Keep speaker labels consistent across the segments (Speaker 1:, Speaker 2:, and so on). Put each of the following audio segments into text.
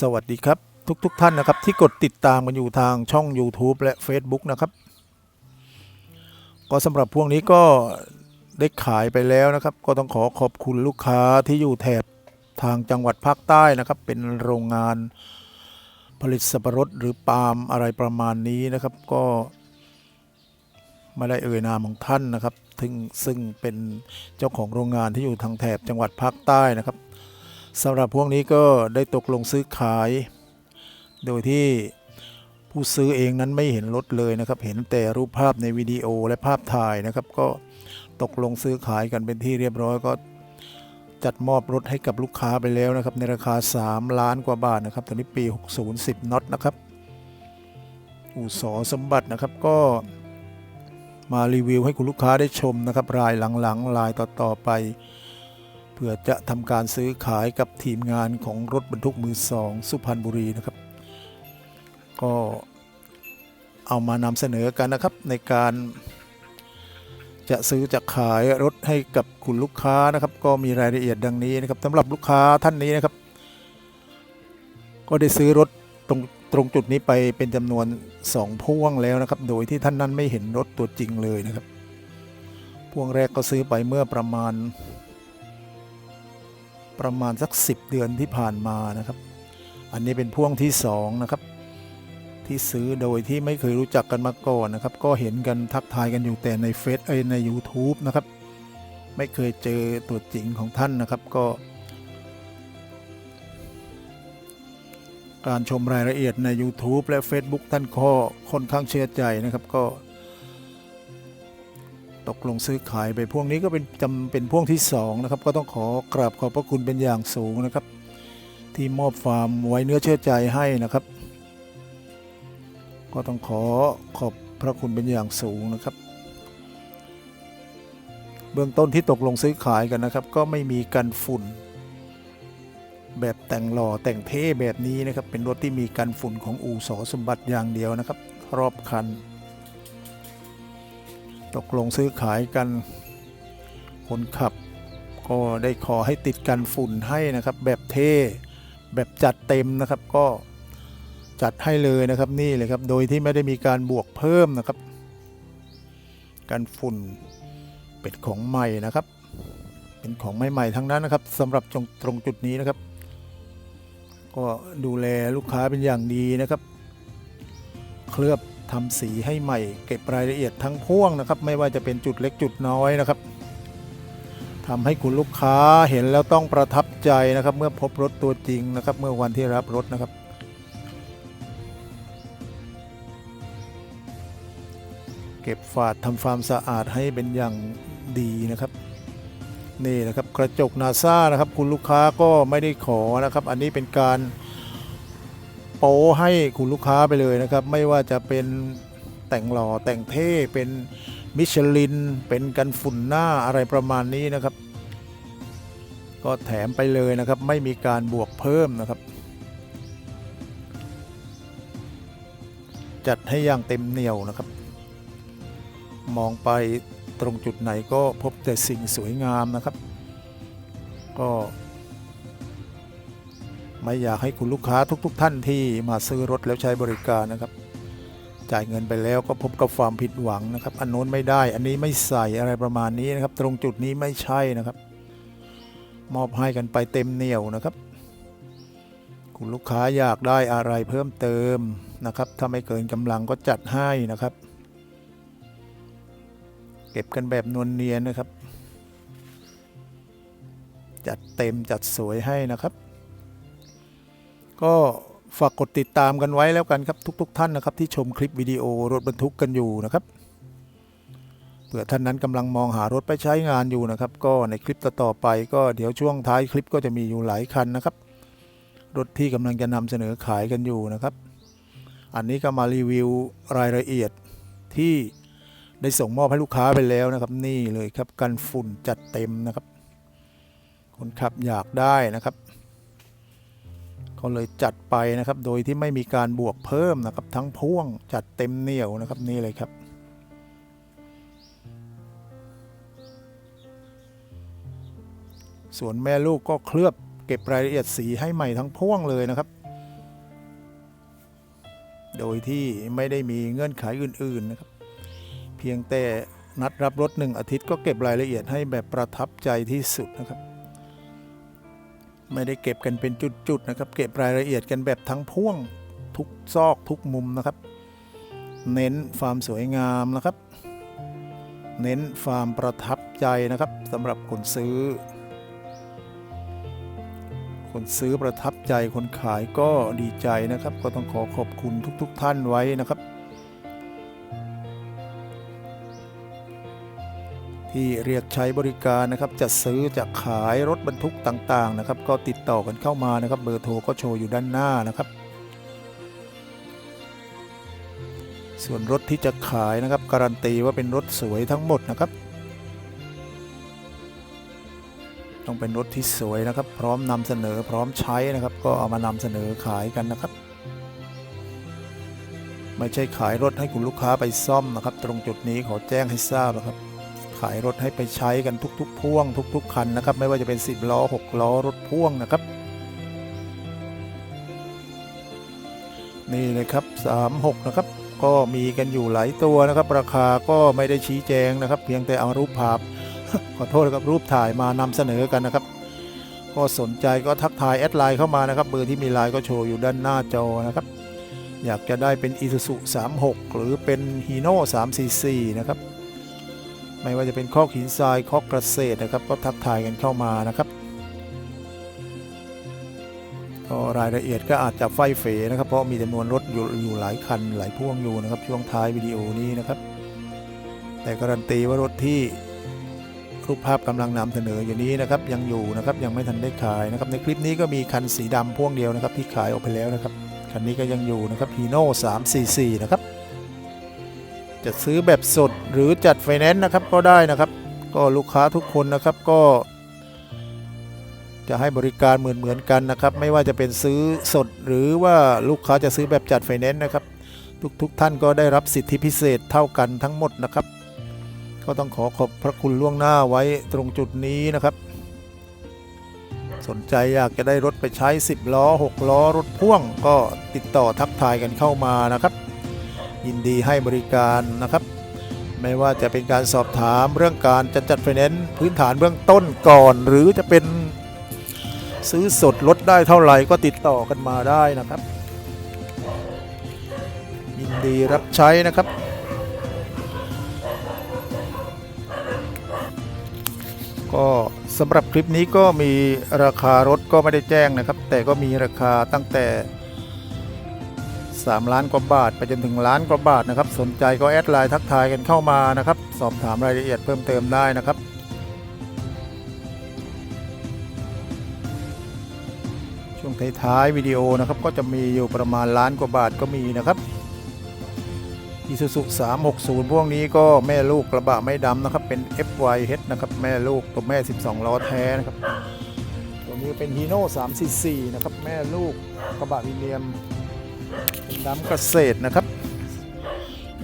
Speaker 1: สวัสดีครับ ทุกๆทท่านนะครับ ที่กดติดตามกันอยู่ทางช่อง YouTube และ Facebook นะครับ ก็สำหรับพวกนี้ก็ได้ขายไปแล้วนะครับ ก็ต้องขอขอบคุณลูกค้าที่อยู่แถบทางจังหวัดภาคใต้นะครับ เป็นโรงงานผลิตสับปะรดหรือปาล์มอะไรประมาณนี้นะครับ ก็ไม่ได้เอ่ยนามของท่านนะครับซึ่งซึ่งเป็นเจ้าของโรงงานที่อยู่ทางแถบจังหวัดภาคใต้นะครับ สำหรับพวกนี้ก็ได้ตกลงซื้อขาย โดยที่ผู้ซื้อเองนั้นไม่เห็นรถเลยนะครับ เห็นแต่รูปภาพในวิดีโอและภาพถ่ายนะครับ ก็ตกลงซื้อขายกันเป็นที่เรียบร้อยก็จัดมอบรถให้กับลูกค้าไปแล้วนะครับ ในราคา 3 ล้านกว่าบาทนะครับตอนนี้ปี 60 10น็อตนะครับอู่สอสมบัตินะครับก็มารีวิวให้คุณลูกค้าได้ชมนะครับ รายหลังๆรายต่อๆไป พื่อจะทำการซื้อขายกับทีมงานของรถบรรทุกมือสองสุพรรณบุรีนะครับ ก็เอามานำเสนอกันนะครับในการจะซื้อจะขายรถให้กับคุณลูกค้านะครับ ก็มีรายละเอียดดังนี้นะครับสำหรับลูกค้าท่านนี้นะครับ ก็ได้ซื้อรถตรงตรงจุดนี้ไปเป็นจำนวน 2 พ่วงแล้วนะครับ โดยที่ท่านนั้นไม่เห็นรถตัวจริงเลยนะครับ พ่วงแรกก็ซื้อไปเมื่อประมาณ ประมาณสัก 10 เดือนที่ผ่านมานะครับ อันนี้เป็นพ่วงที่2นะครับที่ซื้อโดยที่ไม่เคยรู้จักกันมาก่อนนะครับ ก็เห็นกันทักทายกันอยู่แต่ในเฟซเอใน YouTube นะครับ ไม่เคยเจอตัวจริงของท่านนะครับก็ การชมรายละเอียดใน YouTube และ Facebook ท่านก็ค่อนข้างเชื่อใจนะครับก็ ตกลงซื้อขายไปพ่วกนี้ก็เป็นจำเป็นพ่วกที่2นะครับก็ต้องขอกราบขอบพระคุณเป็นอย่างสูงนะครับ ที่มอบฟาร์มไว้เนื้อเชื่อใจให้นะครับ ก็ต้องขอขอบพระคุณเป็นอย่างสูงนะครับ เบื้องต้นที่ตกลงซื้อขายกันนะครับ ก็ไม่มีกันฝุ่น แบบแต่งหล่อแต่งเท่แบบนี้นะครับเป็นรถที่มีกันฝุ่นของอู่สอสมบัติอย่างเดียวนะครับ รอบคัน ตกลงซื้อขายกัน คนขับ ก็ได้ขอให้ติดกันฝุ่นให้นะครับ แบบเท่แบบจัดเต็มนะครับก็จัดให้เลยนะครับนี่เลยครับโดยที่ไม่ได้มีการบวกเพิ่มนะครับกันฝุ่นเป็นของใหม่นะครับ เป็นของใหม่ๆทั้งนั้นนะครับสำหรับตรงตรงจุดนี้นะครับ ก็ดูแลลูกค้าเป็นอย่างดีนะครับ เคลือบ ทำสีให้ใหม่ เก็บรายละเอียดทั้งพ่วงนะครับ ไม่ว่าจะเป็นจุดเล็กจุดน้อยนะครับทำให้คุณลูกค้าเห็นแล้วต้องประทับใจนะครับ เมื่อพบรถตัวจริงนะครับ เมื่อวันที่รับรถนะครับ เก็บฝาดทำความสะอาดให้เป็นอย่างดีนะครับนี่นะครับกระจกนาซานะครับ คุณลูกค้าก็ไม่ได้ขอนะครับ อันนี้เป็นการ โป้ให้คุณลูกค้าไปเลยนะครับ ไม่ว่าจะเป็นแต่งหล่อแต่งเท่เป็นมิชลิน เป็นกันฝุ่นหน้าอะไรประมาณนี้นะครับ ก็แถมไปเลยนะครับ ไม่มีการบวกเพิ่มนะครับ จัดให้อย่างเต็มเหนียวนะครับ มองไปตรงจุดไหนก็พบแต่สิ่งสวยงามนะครับ ก็ ไม่อยากให้คุณลูกค้าทุกๆทท่านที่มาซื้อรถแล้วใช้บริการนะครับ จ่ายเงินไปแล้วก็พบกับความผิดหวังนะครับ อันโน้นไม่ได้ อันนี้ไม่ใส่อะไรประมาณนี้นะครับ ตรงจุดนี้ไม่ใช่นะครับ มอบให้กันไปเต็มเหนียวนะครับ คุณลูกค้าอยากได้อะไรเพิ่มเติมนะครับ ถ้าไม่เกินกำลังก็จัดให้นะครับ เก็บกันแบบนวลเนียนนะครับ จัดเต็มจัดสวยให้นะครับ ก็ฝากกดติดตามกันไว้แล้วกันครับทุกๆทท่านนะครับ ที่ชมคลิปวิดีโอรถบรรทุกกันอยู่นะครับเผื่อท่านนั้นกำลังมองหารถไปใช้งานอยู่นะครับ ก็ในคลิปต่อไปก็เดี๋ยวช่วงท้ายคลิปก็จะมีอยู่หลายคันนะครับ รถที่กำลังจะนำเสนอขายกันอยู่นะครับ อันนี้ก็มารีวิวรายละเอียดที่ได้ส่งมอบให้ลูกค้าไปแล้วนะครับ นี่เลยครับกันฝุ่นจัดเต็มนะครับ คนขับอยากได้นะครับ ก็เลยจัดไปนะครับ โดยที่ไม่มีการบวกเพิ่มนะครับ ทั้งพ่วงจัดเต็มเหนียวนะครับนี่เลยครับ ส่วนแม่ลูกก็เคลือบเก็บรายละเอียดสีให้ใหม่ทั้งพ่วงเลยนะครับ โดยที่ไม่ได้มีเงื่อนไขอื่นๆนะครับ เพียงแต่นัดรับรถหนึ่งอาทิตย์ก็เก็บรายละเอียดให้แบบประทับใจที่สุดนะครับ ไม่ได้เก็บกันเป็นจุดๆนะครับ เก็บรายละเอียดกันแบบทั้งพ่วงทุกซอกทุกมุมนะครับ เน้นความสวยงามนะครับ เน้นความประทับใจนะครับสำหรับคนซื้อ คนซื้อประทับใจคนขายก็ดีใจนะครับ ก็ต้องขอขอบคุณทุกๆทท่านไว้นะครับ ที่เรียกใช้บริการนะครับจะซื้อจะขายรถบรรทุกต่างๆนะครับ ก็ติดต่อกันเข้ามานะครับ เบอร์โทรก็โชว์อยู่ด้านหน้านะครับ ส่วนรถที่จะขายนะครับการันตีว่าเป็นรถสวยทั้งหมดนะครับ ต้องเป็นรถที่สวยนะครับ พร้อมนำเสนอพร้อมใช้นะครับ ก็เอามานำเสนอขายกันนะครับ ไม่ใช่ขายรถให้คุณลูกค้าไปซ่อมนะครับ ตรงจุดนี้ขอแจ้งให้ทราบนะครับ ขายรถให้ไปใช้กันทุก ๆ พ่วงทุก ๆ คันนะครับ ไม่ว่าจะเป็น 10 ล้อ 6 ล้อรถพ่วงนะครับ นี่เลยครับ 36 นะครับ ก็มีกันอยู่หลายตัวนะครับ ราคาก็ไม่ได้ชี้แจงนะครับ เพียงแต่เอารูปภาพขอโทษครับรูปถ่ายมานำเสนอกันนะครับ ก็สนใจก็ทักทายแอดไลน์เข้ามานะครับเบอร์ที่มีไลน์ก็โชว์อยู่ด้านหน้าจอนะครับอยากจะได้เป็น Isuzu 36 หรือเป็น Hino 344 นะครับ ไม่ว่าจะเป็นข้อหินทรายข้อกระเศษนะครับก็ทักทายกันเข้ามานะครับก็รายละเอียดก็อาจจะไฟเฟนะครับ เพราะมีจำนวนรถอยู่อยู่หลายคันหลายพ่วงอยู่นะครับ ช่วงท้ายวิดีโอนี้นะครับ แต่การันตีว่ารถที่รูปภาพกำลังนำเสนออยู่นี้นะครับยังอยู่นะครับยังไม่ทันได้ขายนะครับในคลิปนี้ก็มีคันสีดำพ่วงเดียวนะครับที่ขายออกไปแล้วนะครับคันนี้ก็ยังอยู่นะครับ Hino 344 นะครับ จะซื้อแบบสดหรือจัดไฟแนนซ์นะครับก็ได้นะครับ ก็ลูกค้าทุกคนนะครับก็ จะให้บริการเหมือนเหมือนๆกันนะครับ ไม่ว่าจะเป็นซื้อสดหรือว่าลูกค้าจะซื้อแบบจัดไฟแนนซ์นะครับ ทุกๆทท่านก็ได้รับสิทธิพิเศษเท่ากันทั้งหมดนะครับ ก็ต้องขอขอบพระคุณล่วงหน้าไว้ตรงจุดนี้นะครับ สนใจอยากจะได้รถไปใช้ 10 ล้อ 6 ล้อรถพ่วงก็ติดต่อทักทายกันเข้ามานะครับ ยินดีให้บริการนะครับ ไม่ว่าจะเป็นการสอบถามเรื่องการจะจัดไฟแนนซ์พื้นฐานเบื้องต้นก่อน หรือจะเป็นซื้อสดลดได้เท่าไหร่ก็ติดต่อกันมาได้นะครับ ยินดีรับใช้นะครับก็สำหรับคลิปนี้ก็มีราคารถก็ไม่ได้แจ้งนะครับ แต่ก็มีราคาตั้งแต่ 3 ล้านกว่าบาท ไปจนถึงล้านกว่าบาทนะครับ สนใจก็แอดไลน์ทักทายกันเข้ามานะครับ สอบถามรายละเอียดเพิ่มเติมได้นะครับช่วงท้ายๆวิดีโอนะครับก็จะมีอยู่ประมาณล้านกว่าบาทก็มีนะครับ Isuzu 360 พวกนี้ก็แม่ลูกกระบะไม่ดำนะครับ เป็น FYH นะครับ แม่ลูกตัวแม่ 12 ล้อแท้นะครับ ตัวนี้เป็น Hino 344 นะครับ แม่ลูกกระบะวิเนียม นดำเกษตรนะครับ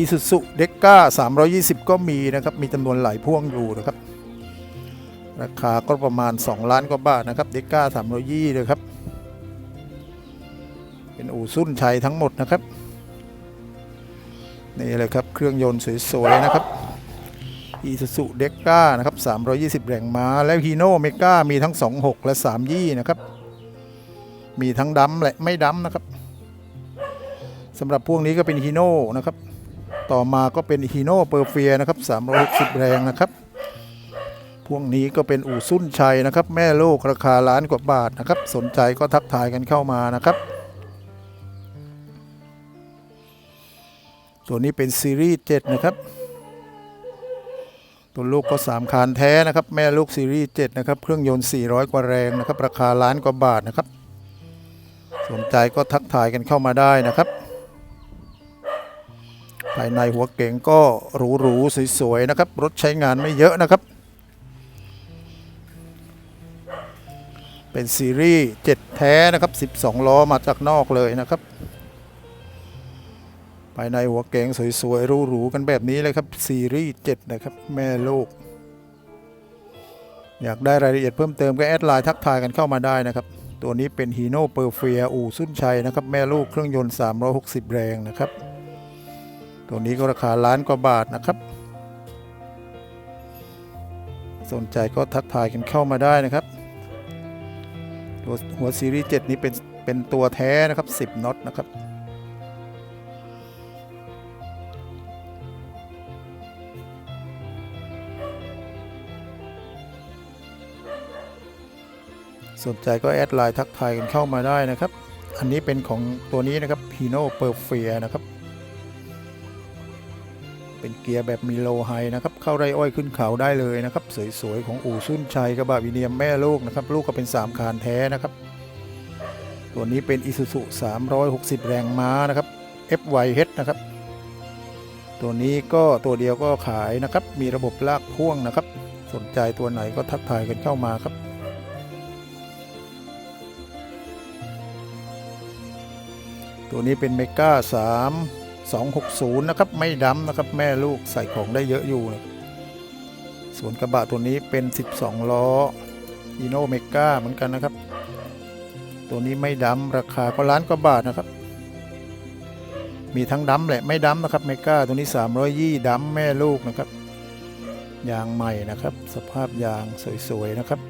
Speaker 1: Isuzu d e c a 320 ก็มีนะครับ มีจำนวนหลายพ่วงอยู่นะครับ ราคาก็ประมาณ 2 ล้านกว่าบาทนะครับ d e c a 320เลยครับ เป็นอู่ซุ่นชัยทั้งหมดนะครับ นี่เลยครับ เครื่องยนต์สวยๆนะครับ Isuzu d e c a นะครับ 320 แรงม้า แล้ว Hino Mega มีทั้ง 26 และ 3 ยี่นะครับ มีทั้งดำและไม่ดำนะครับ สำหรับพวกนี้ก็เป็น Hino นะครับ ต่อมาก็เป็น Hino p e r f i a นะครับ360 แรงนะครับ พวกนี้ก็เป็นอู่ซุ่นชัยนะครับ แม่โลกราคาล้านกว่าบาทนะครับ สนใจก็ทักทายกันเข้ามานะครับ ตัวนี้เป็นซีรีส์7นะครับ ตัวลูกก็ 3 คานแท้นะครับ แม่ลูกซีรีส์7นะครับ เครื่องยนต์ 400 กว่าแรงนะครับ ราคาล้านกว่าบาทนะครับสนใจก็ทักทายกันเข้ามาได้นะครับ ภายในหัวเก๋งก็หรูๆสวยๆนะครับ รถใช้งานไม่เยอะนะครับ เป็นซีรีส์7แท้นะครับ 12 ล้อมาจากนอกเลยนะครับ ภายในหัวเก๋งสวยๆหรูๆกันแบบนี้เลยครับซีรีส์7นะครับ แม่ลูก อยากได้รายละเอียดเพิ่มเติมก็แอดไลน์ทักทายกันเข้ามาได้นะครับ ตัวนี้เป็นฮีโน่เปอร์เฟียอู่สุนชัยนะครับ แม่ลูกเครื่องยนต์ 360 แรงนะครับ ตัวนี้ก็ราคาล้านกว่าบาทนะครับ สนใจก็ทักทายกันเข้ามาได้นะครับ ตัวหัวซีรีส์7นี้เป็นเป็นตัวแท้นะครับ 10น็อตนะครับสนใจก็แอดไลน์ทักทายกันเข้ามาได้นะครับ อันนี้เป็นของตัวนี้นะครับ Pino p e r f i a นะครับ เป็นเกียร์แบบมีโลไฮนะครับเข้าไรอ้อยขึ้นเขาได้เลยนะครับสวยๆของอู่ซุนชัยกระบะวิเนียมแม่ลูกนะครับลูกก็เป็น 3 คานแท้นะครับตัวนี้เป็น Isuzu 360 แรงม้านะครับ FYH นะครับ ตัวนี้ก็ตัวเดียวก็ขายนะครับ มีระบบลากพ่วงนะครับ สนใจตัวไหนก็ทักทายกันเข้ามาครับตัวนี้เป็นเมกา3 260 นะครับ ไม่ดำนะครับ แม่ลูกใส่ของได้เยอะอยู่นะส่วนกระบะตัวนี้เป็น 12 ล้ออีโนเมกาเหมือนกันนะครับ ตัวนี้ไม่ดำราคาก็ล้านกว่าบาทนะครับ มีทั้งดำแหละไม่ดำนะครับเมกาตัวนี้ 300ยี่ดำแม่ลูกนะครับ ยางใหม่นะครับ สภาพยางสวยๆนะครับ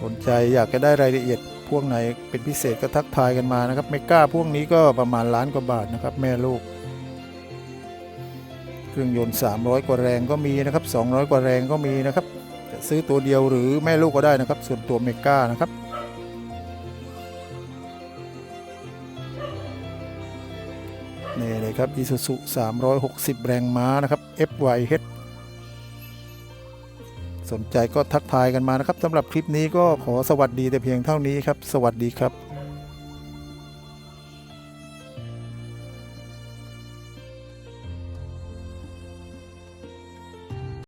Speaker 1: สนใจอยากจะได้รายละเอียด พวกไหนเป็นพิเศษก็ทักทายกันมานะครับเมก้าพวกนี้ก็ประมาณล้านกว่าบาทนะครับแม่ลูก เครื่องยนต์ 300 กว่าแรงก็มีนะครับ 200 กว่าแรงก็มีนะครับจะซื้อตัวเดียวหรือแม่ลูกก็ได้นะครับ ส่วนตัวเมก้านะครับนี่เลยครับ Isuzu 360 แรงม้านะครับ FYH สนใจก็ทักทายกันมานะครับสำหรับคลิปนี้ก็ขอสวัสดีแต่เพียงเท่านี้ครับ สวัสดีครับ